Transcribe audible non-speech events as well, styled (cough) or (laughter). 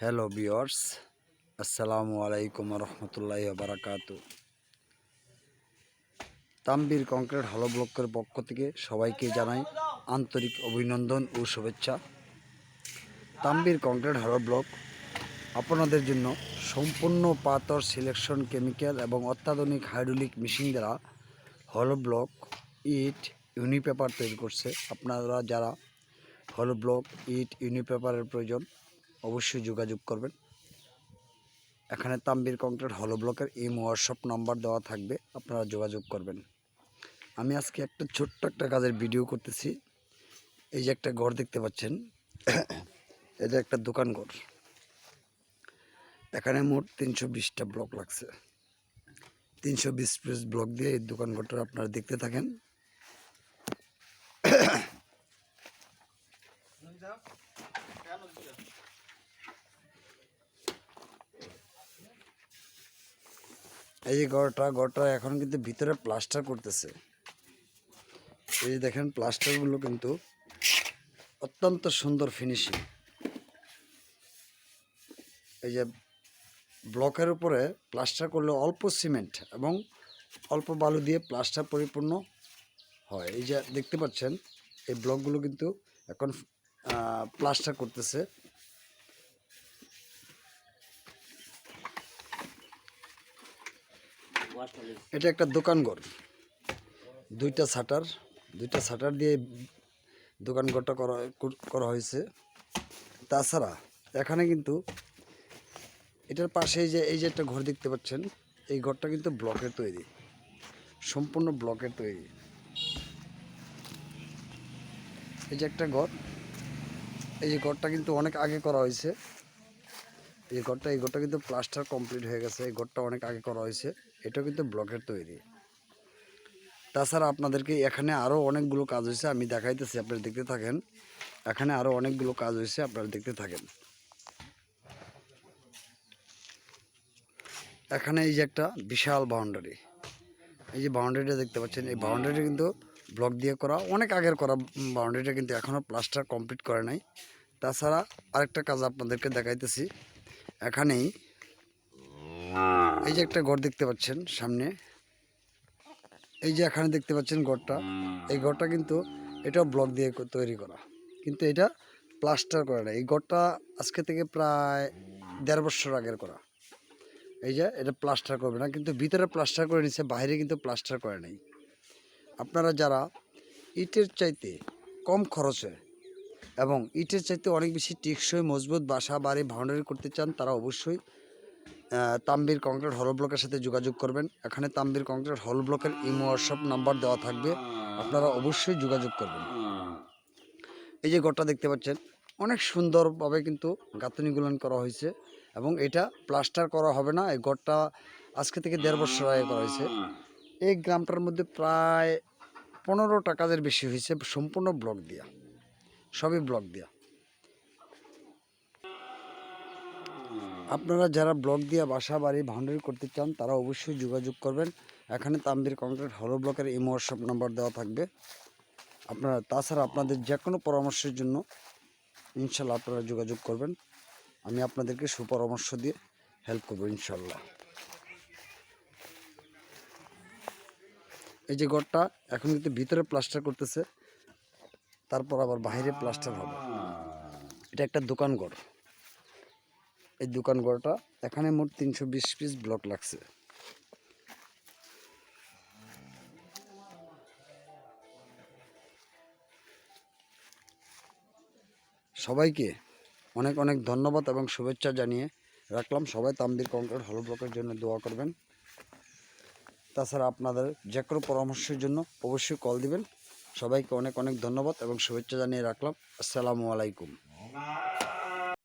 Hello বিয়ার্স আসসালামু আলাইকুম রহমতুল্লাহ বারাকাতু তাম্বির কংক্রিট হলো ব্লকের পক্ষ থেকে সবাইকে জানাই আন্তরিক অভিনন্দন ও শুভেচ্ছা। তাম্বির কংক্রিট হলো ব্লক আপনাদের জন্য সম্পূর্ণ পাথর, সিলেকশন কেমিক্যাল এবং অত্যাধুনিক হাইড্রোলিক মেশিন দ্বারা হলো ব্লক ইট ইউনিপেপার তৈরি করছে। আপনারা যারা হলো ব্লক ইট ইউনিপেপারের প্রয়োজন অবশ্যই যোগাযোগ করবেন। এখানে তাম্বির কংক্রিট হলো ব্লকের এই হোয়াটসঅ্যাপ নাম্বার দেওয়া থাকবে আপনারা যোগাযোগ করবেন। আমি আজকে একটা ছোট্ট একটা কাজের ভিডিও করতেছি। এই যে একটা ঘর দেখতে পাচ্ছেন (coughs) এটা একটা দোকান ঘর। এখানে মোট তিনশো বিশটা ব্লক লাগছে। তিনশো বিশ পিস ব্লক দিয়ে এই দোকান ঘরটা আপনারা দেখতে থাকেন। (coughs) এই ঘরটা ঘরটা এখন কিন্তু ভিতরে প্লাস্টার করতেছে। এই যে দেখেন প্লাস্টারগুলো কিন্তু অত্যন্ত সুন্দর ফিনিশিং এই যে ব্লকের উপরে প্লাস্টার করলে অল্প সিমেন্ট এবং অল্প বালু দিয়ে প্লাস্টার পরিপূর্ণ হয়। এই যে দেখতে পাচ্ছেন, এই ব্লকগুলো কিন্তু এখন প্লাস্টার করতেছে। এটা একটা দোকান ঘর। দুইটা শাটার দুইটা শাটার দিয়ে দোকান ঘরটা করা করা হয়েছে। তাছাড়া এখানে কিন্তু এটার পাশে যে, এই যে একটা ঘর দেখতে পাচ্ছেন, এই ঘরটা কিন্তু ব্লকের তৈরি। সম্পূর্ণ ব্লকের তৈরি। এই যে একটা ঘর, এই যে ঘরটা কিন্তু অনেক আগে করা হয়েছে। এই ঘরটা এই ঘরটা কিন্তু প্লাস্টার কমপ্লিট হয়ে গেছে। এই ঘরটা অনেক আগে করা হয়েছে। এটা কিন্তু ব্লকের তৈরি। তাছাড়া আপনাদেরকে এখানে আরও অনেকগুলো কাজ হয়েছে, আমি দেখাইতেছি, আপনারা দেখতে থাকেন। এখানে আরও অনেকগুলো কাজ হয়েছে, আপনারা দেখতে থাকেন। এখানে এই যে একটা বিশাল বাউন্ডারি। এই যে বাউন্ডারিটা দেখতে পাচ্ছেন, এই বাউন্ডারিটা কিন্তু ব্লক দিয়ে করা, অনেক আগের করা বাউন্ডারিটা কিন্তু এখনও প্লাস্টার কমপ্লিট করে নাই। তাছাড়া আরেকটা কাজ আপনাদেরকে দেখাইতেছি। এখানেই এই যে একটা ঘর দেখতে পাচ্ছেন সামনে। এই যে এখানে দেখতে পাচ্ছেন ঘরটা। এই ঘরটা কিন্তু এটা ব্লক দিয়ে তৈরি করা। কিন্তু এটা প্লাস্টার করে না। এই ঘরটা আজকে থেকে প্রায় দেড় বছর আগের করা। এই যে এটা প্লাস্টার করবে না কিন্তু ভিতরে প্লাস্টার করে নিছে বাইরে কিন্তু প্লাস্টার করে নাই। আপনারা যারা ইটের চাইতে কম খরচে এবং ইটের চাইতে অনেক বেশি টেকসই মজবুত বাসা বাড়ি বাউন্ডারি করতে চান তারা অবশ্যই তাম্বির কংক্রিট হল ব্লকের সাথে যোগাযোগ করবেন। এখানে তাম্বির কংক্রিট হল ব্লকের ইমো হোয়াটসঅ্যাপ নাম্বার দেওয়া থাকবে। আপনারা অবশ্যই যোগাযোগ করবেন। এই যে ঘরটা দেখতে পাচ্ছেন, অনেক সুন্দরভাবে কিন্তু গাঁথনিগুলন করা হয়েছে এবং এটা প্লাস্টার করা হবে না। এই ঘরটা আজকে থেকে দেড় বছর আগে করা হয়েছে। এই গ্রামটার মধ্যে প্রায় পনেরো টাকাদের বেশি হয়েছে, সম্পূর্ণ ব্লক দিয়া। সবই ব্লক দিয়া। আপনারা যারা ব্লক দিয়ে বাসা, বাড়ি বাউন্ডারি করতে চান, তারা অবশ্যই যোগাযোগ করবেন। এখানে তাম্বির কংক্রিট হলো ব্লকের এই হোয়াটসঅ্যাপ নাম্বার দেওয়া থাকবে। আপনারা, তাছাড়া আপনাদের যে কোনো পরামর্শের জন্য ইনশাল্লাহ আপনারা যোগাযোগ করবেন। আমি আপনাদেরকে সুপরামর্শ দিয়ে হেল্প করব ইনশাল্লাহ। এই যে ঘরটা, এখন কিন্তু ভিতরে প্লাস্টার করতেছে। তারপর আবার বাইরে প্লাস্টার হবে। এটা একটা দোকান ঘর। এই দোকান ঘরটা। এখানে মোট তিনশো বিশ পিস ব্লক লাগছে। সবাইকে অনেক অনেক ধন্যবাদ এবং শুভেচ্ছা জানিয়ে রাখলাম। সবাই তাম্বির কংক্রিট হল ব্লকের জন্য দোয়া করবেন। তাছাড়া আপনাদের যে কোনো পরামর্শের জন্য অবশ্যই কল দিবেন। সবাইকে অনেক অনেক ধন্যবাদ এবং শুভেচ্ছা জানিয়ে রাখলাম। আসসালামু আলাইকুম।